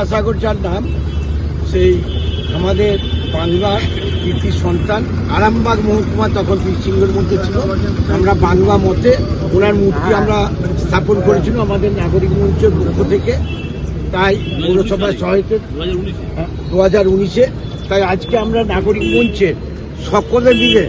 বিদ্যাসাগর যার নাম, সেই আমাদের বাংলার কীর্তি সন্তান আরামবাগ মহকুমা তখন বীরসিংহের মধ্যে ছিল। আমরা বাংলা মতে ওনার মূর্তি আমরা স্থাপন করেছিল আমাদের নাগরিক মঞ্চের পক্ষ থেকে। তাই পৌরসভার সহায়তা দু হাজার উনিশে। তাই আজকে আমরা নাগরিক মঞ্চের সকলে মিলে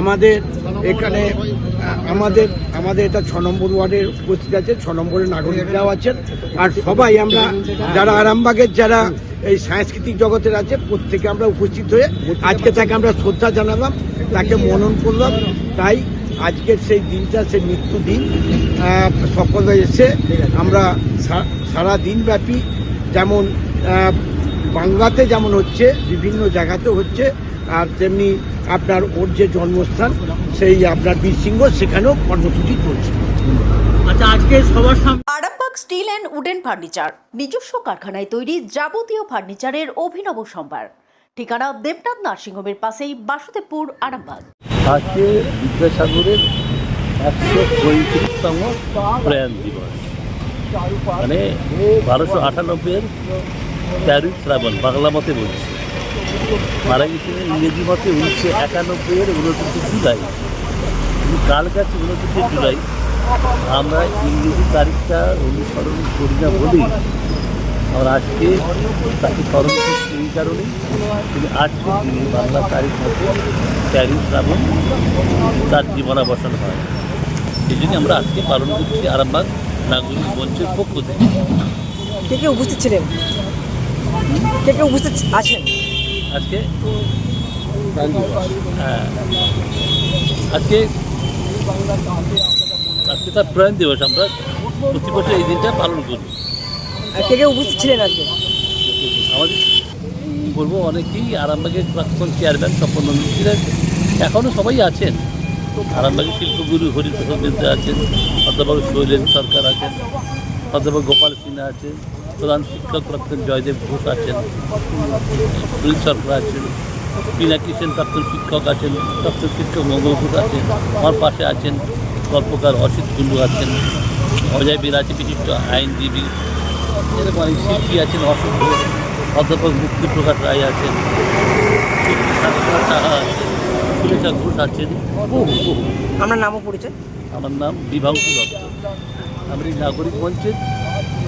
আমাদের এখানে আমাদের আমাদের এটা ছ নম্বর ওয়ার্ডের উপস্থিত আছে, ছ নম্বরের নাগরিকরাও আছেন। আর সবাই আমরা, যারা আরামবাগের, যারা এই সাংস্কৃতিক জগতের আছে, প্রত্যেকে আমরা উপস্থিত হয়ে আজকে তাকে আমরা শ্রদ্ধা জানালাম, তাকে মনন করলাম। তাই আজকের সেই দিনটা, সেই মৃত্যু দিন সকলে এসে আমরা সারা দিনব্যাপী যেমন বাংলাতে যেমন হচ্ছে, বিভিন্ন জায়গাতে হচ্ছে, আর তেমনি আপনার ওর যে জন্মস্থান সেই আপনার বীরসিংহ সেখানেও কর্মসূচি চলছে। আচ্ছা আজকে সবার সামনে Arambagh steel and wooden furniture নিজস্ব কারখানায় তৈরি যাবতীয় ফার্নিচারের অভিনব সম্ভার। ঠিকানা দেবনাথ নার্সিংহোমের পাশেই বাসুদেবপুর আরামবাগ। আজকে বিদ্যাসাগরের একশো পঁয়ত্রিশতম প্রয়াণ দিবস। মানে বারোশো আটানব্বইয়ের তেরোই শ্রাবণ বাংলা মতে বলছি। মারা গেছিলেন ইংরেজি মতে উনিশশো একানব্বইয়ের উনত্রিশে জুলাই। কাল গেছে উনত্রিশে জুলাই? আমরা ইংরেজি তারিখটা অনুসরণ করি না বলেই আমরা আজকে তাকে স্মরণ করছি এই কারণেই তিনি আজকে তিনি বাংলা তারিখ মতো তেরোই শ্রাবণ তার জীবনাবসান হয়। এই জন্য আমরা আজকে পালন করছি আরামবাগ নাগরিক মঞ্চের পক্ষ থেকে। কে কে উপস্থিত ছিলেন? কে কে উপস্থিত আছেন? আজকে? হ্যাঁ। আজকে আজকে তার প্রয়াণ দিবস আমরা প্রতি বছর এই দিনটা পালন করি। কে কে উপস্থিত ছিলেন আজকে? আমাদের বলব অনেকেই আরামবাগের প্রাক্তন চেয়ারম্যান স্বপন নন্দী ছিলেন। এখনও সবাই আছেন। আরামবাগের শিল্পগুরু হরিপ্রসাদ বিদ্যা আছেন অধ্যাপক শৈলেন সরকার আছেন অধ্যাপক গোপাল সিনহা আছেন প্রধান শিক্ষক প্রাক্তন জয়দেব ঘোষ আছেন সুনীল সরকার আছেন পিনাকি সেন প্রাক্তন শিক্ষক আছেন প্রাক্তন শিক্ষক মঙ্গল ঘোষ আছেন আমার পাশে আছেন গল্পকার অসিত কুণ্ডু আছেন অজয় বীর আছে বিশিষ্ট আইনজীবী এরকম অনেক শিল্পী আছেন অশোক ঘোষ অধ্যাপক মুক্তিপ্রকাশ রায় আছেন সাহা আছেন ঘোষ আছেন আপনার নামও পরিচয়? আমার নাম বিভাংশু দত্ত। আমি নাগরিক মঞ্চের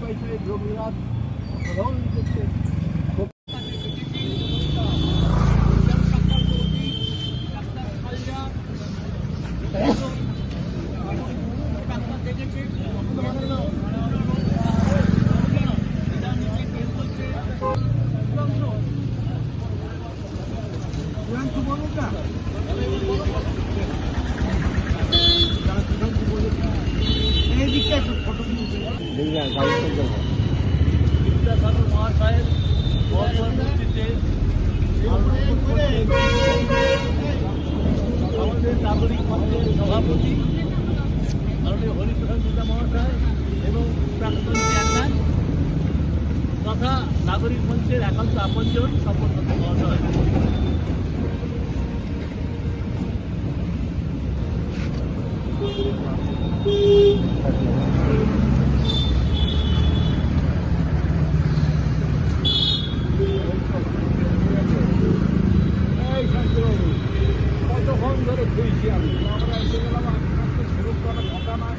পাইছে রবীন্দ্রনাথ সাধারণ বিদ্যাসাগর মহাশয়ের পরবর্তীতে আমাদের নাগরিক মঞ্চের সভাপতি মাননীয় হরিপ্রসাদ বিদ্যা মহাশয় এবং প্রাক্তন চেয়ারম্যান তথা নাগরিক মঞ্চের একান্ত আপনজন স্বপন মহাশয় ধরে খুঁজছি আমি আমরা এসে গেলাম আপনার তো ফেরত করার কথা নয়